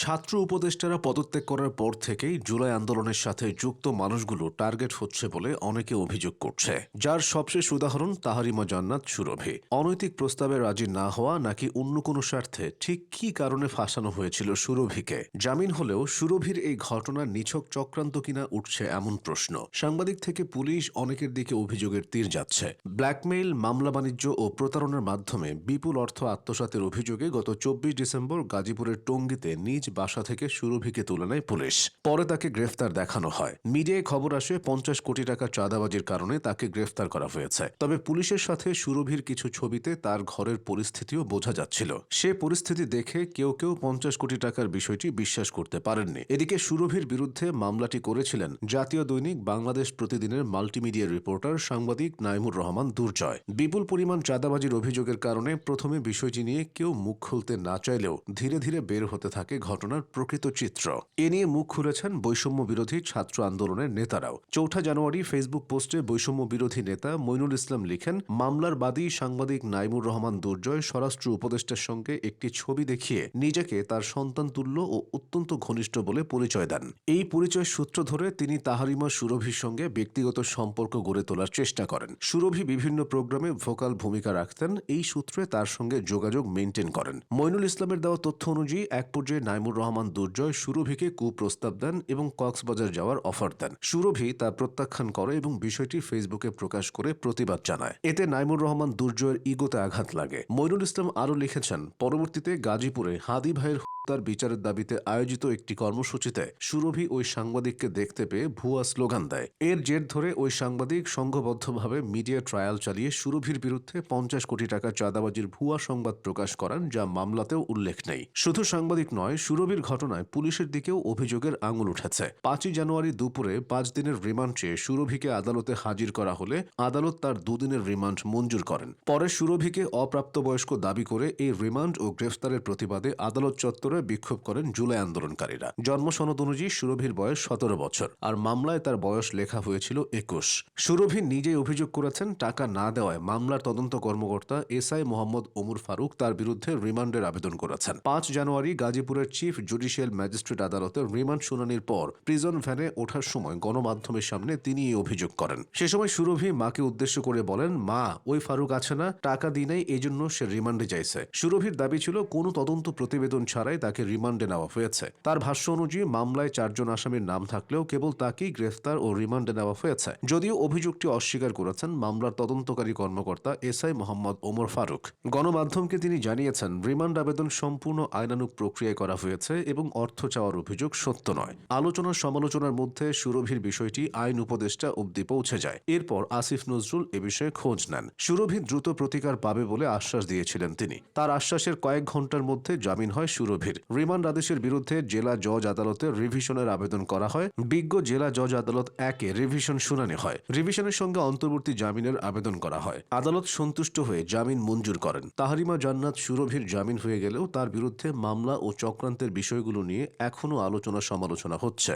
ছাত্র উপদেষ্টারা পদত্যাগ করার পর থেকেই জুলাই আন্দোলনের সাথে যুক্ত মানুষগুলো টার্গেট হচ্ছে বলে অনেকে অভিযোগ করছে। যার সবশেষ উদাহরণ তাহারিমা জান্নাত সুরভি। অনৈতিক প্রস্তাবে রাজি না হওয়া নাকি অন্য কোনো স্বার্থে ঠিক কি কারণে ফাঁসানো হয়েছিল সুরভিকে? জামিন হলেও সুরভির এই ঘটনার নিছক চক্রান্ত কিনা উঠছে এমন প্রশ্ন। সাংবাদিক থেকে পুলিশ অনেকের দিকে অভিযোগের তীর যাচ্ছে। ব্ল্যাকমেইল, মামলা বাণিজ্য ও প্রতারণার মাধ্যমে বিপুল অর্থ আত্মসাতের অভিযোগে গত চব্বিশ ডিসেম্বর গাজীপুরের টঙ্গিতে নিজ বাসা থেকে সুরভিকে তুলে নেয় পুলিশ। পরে তাকে গ্রেফতার দেখানো হয়। মিডিয়ায় খবর আসে, পঞ্চাশ কোটি টাকা চাঁদাবাজির কারণে তাকে গ্রেফতার করা হয়েছে। তবে পুলিশের সাথে সুরভির কিছু ছবিতে তার ঘরের পরিস্থিতিও বোঝা যাচ্ছিল। সে পরিস্থিতি দেখে কেউ কেউ পঞ্চাশ কোটি টাকার বিষয়টি বিশ্বাস করতে পারেননি। এদিকে সুরভির বিরুদ্ধে মামলাটি করেছিলেন জাতীয় দৈনিক বাংলাদেশ প্রতিদিনের মাল্টিমিডিয়া রিপোর্টার সাংবাদিক নাইমুর রহমান দুর্জয়। বিপুল পরিমাণ চাঁদাবাজির অভিযোগের কারণে প্রথমে বিষয়টি নিয়ে কেউ মুখ খুলতে না চাইলেও ধীরে ধীরে বের হতে থাকে ঘটনার প্রকৃত চিত্র। এ নিয়ে মুখ খুলেছেন বৈষম্য বিরোধী ছাত্র আন্দোলনের নেতারাও। চৌঠা জানুয়ারি ফেসবুক পোস্টে বৈষম্য বিরোধী নেতা মইনুল ইসলাম লিখেন, মামলার বাদী সাংবাদিক নাইমুর রহমান দুর্জয় স্বরাষ্ট্র উপদেষ্টার সঙ্গে একটি ছবি দেখিয়ে নিজেকে তার সন্তান তুল্য ও অত্যন্ত ঘনিষ্ঠ বলে পরিচয় দেন। এই পরিচয় সূত্র ধরে তিনি তাহারিমা সুরভির সঙ্গে ব্যক্তিগত সম্পর্ক গড়ে তোলার চেষ্টা করেন। সুরভি বিভিন্ন প্রোগ্রামে ভোকাল ভূমিকা রাখতেন, এই সূত্রে তার সঙ্গে যোগাযোগ মেনটেন করেন। মইনুল ইসলামের দেওয়া তথ্য অনুযায়ী, এক পর্যায়ে নাইমুর রহমান দুর্জয় সুরভিকে কুপ্রস্তাব দেন এবং কক্সবাজার যাওয়ার অফার দেন। সুরভি তা প্রত্যাখ্যান করে এবং বিষয়টি ফেসবুকে প্রকাশ করে প্রতিবাদ জানায়। এতে নাইমুর রহমান দুর্জয়ের ইগোতে আঘাত লাগে। মইনুল ইসলাম আরও লিখেছেন, পরবর্তীতে গাজীপুরে হাদি ভাইয়ের তার বিচারের দাবিতে আয়োজিত একটি কর্মসূচিতে সুরভি ওই সাংবাদিককে দেখতে পেয়ে ভুয়া স্লোগান দেয়। এর জের ধরে ওই সাংবাদিক সংঘবদ্ধভাবে মিডিয়া ট্রায়াল চালিয়ে সুরভির বিরুদ্ধে পঞ্চাশ কোটি টাকা চাঁদাবাজির ভুয়া সংবাদ প্রকাশ করান, যা মামলাতেও উল্লেখ নেই। শুধু সাংবাদিক নয়, সুরভির ঘটনায় পুলিশের দিকেও অভিযোগের আঙুল উঠেছে। পাঁচই জানুয়ারি দুপুরে পাঁচ দিনের রিমান্ড চেয়ে সুরভিকে আদালতে হাজির করা হলে আদালত তার দুদিনের রিমান্ড মঞ্জুর করেন। পরে সুরভিকে অপ্রাপ্তবয়স্ক দাবি করে এই রিমান্ড ও গ্রেফতারের প্রতিবাদে আদালত চত্বরে বিক্ষোভ করেন জুলাই আন্দোলনকারীরা। জন্ম সনদ অনুযায়ী সুরভির বয়স সতেরো বছর, আর মামলায় তার বয়স লেখা হয়েছিল একুশ। সুরভি নিজেই অভিযোগ করেছেন, টাকা না দেওয়ায় মামলার তদন্ত কর্মকর্তা এসআই মোহাম্মদ ওমর ফারুক তার বিরুদ্ধে রিমান্ডের আবেদন করেছেন। পাঁচ জানুয়ারি গাজীপুরের চিফ জুডিশিয়াল ম্যাজিস্ট্রেট আদালতে রিমান্ড শুনানির পর প্রিজন ভ্যানে ওঠার সময় গণমাধ্যমের সামনে তিনি এই অভিযোগ করেন। সে সময় সুরভি মাকে উদ্দেশ্য করে বলেন, মা, ওই ফারুক আছে না, টাকা দিই নাই এই জন্য সে রিমান্ডে যাইছে। সুরভির দাবি ছিল, কোনো তদন্ত প্রতিবেদন ছাড়াই তাকে রিমান্ডে নেওয়া হয়েছে। তার ভাষ্য অনুযায়ী, মামলায় চারজন আসামির নাম থাকলেও কেবল তাকেই গ্রেফতার ও রিমান্ডে নেওয়া হয়েছে। যদিও অভিযোগটি অস্বীকার করেছেন মামলার তদন্তকারী কর্মকর্তা এসআই মোহাম্মদ ওমর ফারুক। গণমাধ্যমকে তিনি জানিয়েছেন, রিমান্ড আবেদন সম্পূর্ণ আইনানুগ প্রক্রিয়ায় করা হয়েছে এবং অর্থ চাওয়ার অভিযোগ সত্য নয়। আলোচনা সমালোচনার মধ্যে সুরভির বিষয়টি আইন উপদেষ্টা অব্দি পৌঁছে যায়। এরপর আসিফ নজরুল এ বিষয়ে খোঁজ নেন। সুরভি দ্রুত প্রতিকার পাবে বলে আশ্বাস দিয়েছিলেন তিনি। তার আশ্বাসের কয়েক ঘণ্টার মধ্যে জামিন হয় সুরভির রিমান্ড আদেশের বিরুদ্ধে জেলা জজ আদালতে রিভিশনের আবেদন করা হয়। বিজ্ঞ জেলা জজ আদালত একে রিভিশন শুনানি হয়। রিভিশনের সঙ্গে অন্তর্বর্তী জামিনের আবেদন করা হয়। আদালত সন্তুষ্ট হয়ে জামিন মঞ্জুর করেন। তাহারিমা জান্নাত সুরভির জামিন হয়ে গেলেও তার বিরুদ্ধে মামলা ও চক্রান্তের বিষয়গুলো নিয়ে এখনও আলোচনা সমালোচনা হচ্ছে।